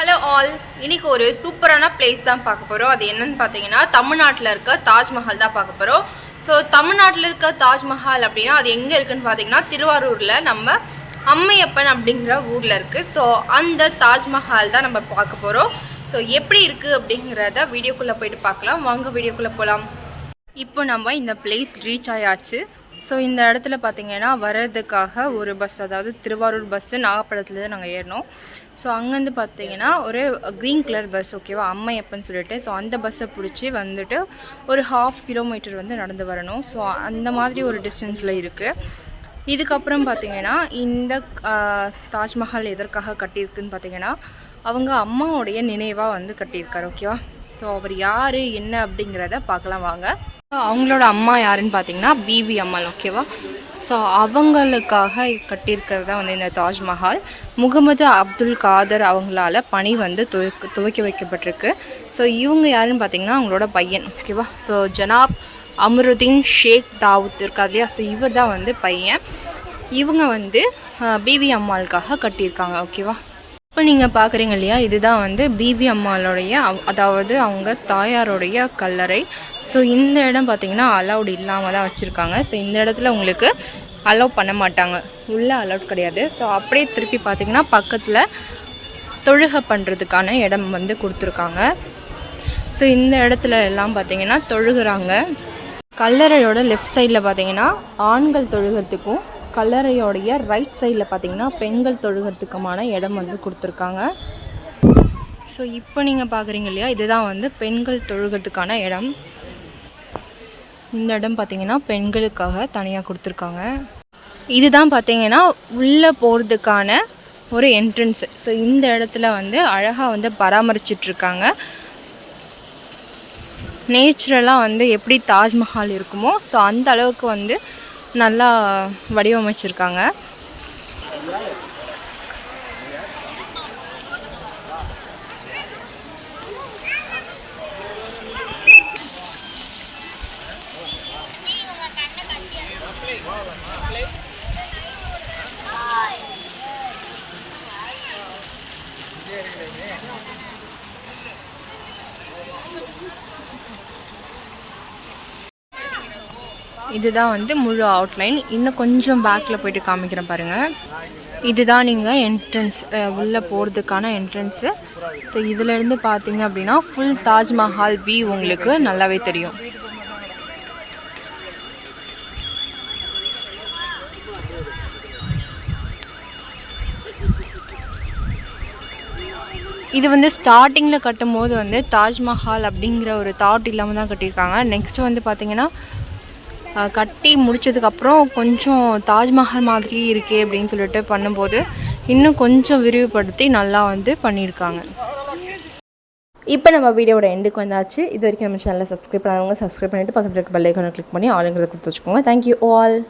Hello all இன்னைக்கு ஒரு சூப்பரான பிளேஸ் தான் பார்க்க போகிறோம் அது என்னன்னு பார்த்தீங்கன்னா தமிழ்நாட்டில் இருக்க தாஜ்மஹால் தான் பார்க்க போகிறோம் ஸோ தமிழ்நாட்டில் இருக்க தாஜ்மஹால் அப்படின்னா அது எங்கே இருக்குன்னு பார்த்தீங்கன்னா திருவாரூரில் நம்ம அம்மையப்பன் அப்படிங்கிற ஊரில் இருக்குது ஸோ அந்த தாஜ்மஹால் தான் நம்ம பார்க்க போகிறோம் ஸோ எப்படி இருக்குது அப்படிங்கிறத வீடியோக்குள்ளே போயிட்டு பார்க்கலாம். வாங்க வீடியோக்குள்ளே போகலாம் இப்போ நம்ம இந்த பிளேஸ் ரீச் ஆயாச்சு. ஸோ இந்த இடத்துல பார்த்தீங்கன்னா வர்றதுக்காக ஒரு பஸ் அதாவது திருவாரூர் பஸ்ஸு நாகப்பழத்துலேருந்து நாங்கள் ஏறினோம். ஸோ அங்கேருந்து பார்த்தீங்கன்னா ஒரு க்ரீன் கலர் பஸ் ஓகேவா அம்மையப்பன் சொல்லிட்டு. ஸோ அந்த பஸ்ஸை பிடிச்சி வந்துட்டு ஒரு ஹாஃப் கிலோமீட்டர் வந்து நடந்து வரணும். ஸோ அந்த மாதிரி ஒரு டிஸ்டன்ஸில் இருக்குது இதுக்கப்புறம் பார்த்தீங்கன்னா இந்த தாஜ்மஹால் எதற்காக கட்டியிருக்குன்னு பார்த்தீங்கன்னா அவங்க அம்மாவுடைய நினைவாக வந்து கட்டியிருக்காரு ஓகேவா ஸோ அவர் யார் என்ன அப்படிங்கிறத பார்க்கலாம் வாங்க. அவங்களோட அம்மா யாருன்னு பார்த்தீங்கன்னா பிவி அம்மாள் ஓகேவா ஸோ அவங்களுக்காக கட்டியிருக்கிறது தான் வந்து இந்த தாஜ்மஹால். முகமது அப்துல் காதர் அவங்களால பணி வந்து துவக்க துவக்கி வைக்கப்பட்டிருக்கு. ஸோ இவங்க யாருன்னு பார்த்தீங்கன்னா அவங்களோட பையன் ஓகேவா ஸோ ஜனாப் அமருதீன் ஷேக் தாவூத் இருக்கார் இல்லையா? ஸோ இவர் தான் வந்து பையன். இவங்க வந்து பிவி அம்மாளுக்காக கட்டியிருக்காங்க ஓகேவா இப்போ நீங்கள் பார்க்குறீங்க இல்லையா இதுதான் வந்து பிபி அம்மாளுடைய அதாவது அவங்க தாயாருடைய கல்லறை. ஸோ இந்த இடம் பார்த்தீங்கன்னா அலௌட் இல்லாமல் தான் வச்சுருக்காங்க. ஸோ இந்த இடத்துல உங்களுக்கு அலோவ் பண்ண மாட்டாங்க. உள்ளே அலௌட் கிடையாது. ஸோ அப்படியே திருப்பி பார்த்தீங்கன்னா பக்கத்தில் தொழுகை பண்ணுறதுக்கான இடம் வந்து கொடுத்துருக்காங்க. ஸோ இந்த இடத்துல எல்லாம் பார்த்தீங்கன்னா தொழுகிறாங்க. கல்லறையோட லெஃப்ட் சைடில் பார்த்தீங்கன்னா ஆண்கள் தொழுகிறதுக்கும் கல்லறையோடைய ரைட் சைடில் பார்த்தீங்கன்னா பெண்கள் தொழுகிறதுக்குமான இடம் வந்து கொடுத்துருக்காங்க. ஸோ இப்போ நீங்கள் பார்க்குறீங்க இல்லையா? இதுதான் வந்து பெண்கள் தொழுகிறதுக்கான இடம். இந்த இடம் பார்த்தீங்கன்னா பெண்களுக்காக தனியாக கொடுத்துருக்காங்க. இதுதான் பார்த்தீங்கன்னா உள்ளே போகிறதுக்கான ஒரு என்ட்ரன்ஸு ஸோ இந்த இடத்துல வந்து அழகாக வந்து பராமரிச்சிட்ருக்காங்க. நேச்சுரலாக வந்து எப்படி தாஜ்மஹால் இருக்குமோ ஸோ அந்த அளவுக்கு வந்து நல்லா வடிவமைச்சிருக்காங்க. இதுதான் வந்து முழு அவுட்லைன் இன்னும் கொஞ்சம் பேக்கில் போயிட்டு காமிக்கிறேன் பாருங்கள் இதுதான் நீங்கள் என்ட்ரன்ஸ் உள்ளே போகிறதுக்கான என்ட்ரன்ஸு ஸோ இதிலேருந்து பார்த்தீங்க அப்படின்னா ஃபுல் தாஜ்மஹால் வியூ உங்களுக்கு நல்லாவே தெரியும். இது வந்து ஸ்டார்டிங்கில் கட்டும்போது வந்து தாஜ்மஹால் அப்படிங்கிற ஒரு தாட் இல்லாமல் தான் கட்டியிருக்காங்க. நெக்ஸ்ட் வந்து பார்த்தீங்கன்னா கட்டி முடித்ததுக்கப்புறம் கொஞ்சம் தாஜ்மஹால் மாதிரி இருக்கே அப்படின்னு சொல்லிட்டு பண்ணும்போது இன்னும் கொஞ்சம் விரிவுபடுத்தி நல்லா வந்து பண்ணியிருக்காங்க. இப்போ நம்ம வீடியோட எண்டுக்கு வந்தாச்சு. இது வரைக்கும் நம்ம சேனலை சப்ஸ்கிரைப் பண்ணாதவங்க சப்ஸ்கிரைப் பண்ணிவிட்டு பக்கத்தில் இருக்க பெல் கிளிக் பண்ணி ஆளுங்கிறத கொடுத்து வச்சுக்கோங்க. Thank you all